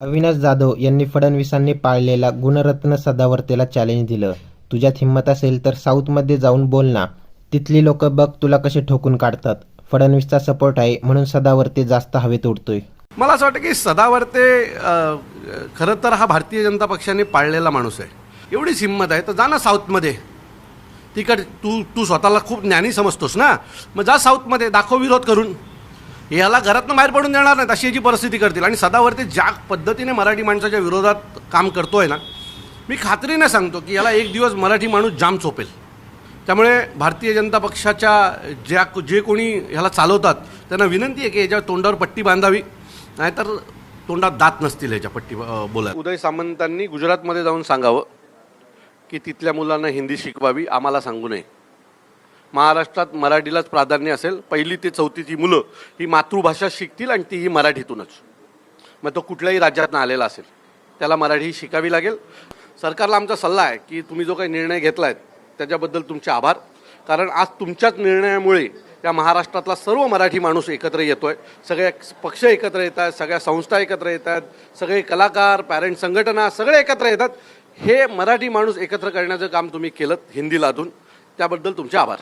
अविनाश जाधव यांनी फडणवीसांनी पाळलेला गुणरत्न सदावर्तेला चॅलेंज दिलं. तुझ्यात हिंमत असेल तर साऊथमध्ये जाऊन बोल ना. तिथली लोक बघ तुला कसे ठोकून काढतात. फडणवीसचा सपोर्ट आहे म्हणून सदावर्ते जास्त हवेत उडतोय. मला असं वाटतं की सदावर्ते खरं तर हा भारतीय जनता पक्षाने पाळलेला माणूस आहे. एवढीच हिंमत आहे. तर जा ना साऊथमध्ये. तिकड तू तू स्वतःला खूप ज्ञानी समजतोस ना. मग जा साऊथमध्ये. दाखव विरोध करून. याला घरातनं बाहेर पडून देणार नाहीत अशी याची परिस्थिती करतील. आणि सदावरती ज्या पद्धतीने मराठी माणसाच्या विरोधात काम करतो आहे ना मी खात्रीने सांगतो की याला एक दिवस मराठी माणूस जाम चोपेल त्यामुळे भारतीय जनता पक्षाच्या ज्या जे कोणी ह्याला चालवतात त्यांना विनंती आहे की याच्या तोंडावर पट्टी बांधावी नाहीतर तोंडात दात नसतील याच्या पट्टी बोला उदय सामंतांनी गुजरातमध्ये जाऊन सांगावं की तिथल्या मुलांना हिंदी शिकवावी आम्हाला सांगू नये. महाराष्ट्रात मराठीलाच प्राधान्य असेल. पहिली ते चौथीची मुलं ही मातृभाषा शिकतील आणि ती ही मराठीतूनच. मग तो कुठल्याही राज्यातनं आलेला असेल त्याला मराठी शिकावी लागेल. सरकारला आमचा सल्ला आहे की तुम्ही जो काही निर्णय घेतला आहे त्याच्याबद्दल तुमचे आभार. कारण आज तुमच्याच निर्णयामुळे या महाराष्ट्रातला सर्व मराठी माणूस एकत्र येतो आहे सगळे पक्ष एकत्र येत आहेत सगळ्या संस्था एकत्र येत आहेत सगळे कलाकार पॅरेंट संघटना सगळे एकत्र येतात. हे मराठी माणूस एकत्र करण्याचं काम तुम्ही केलं हिंदीलातून त्याबद्दल तुमचे आभार.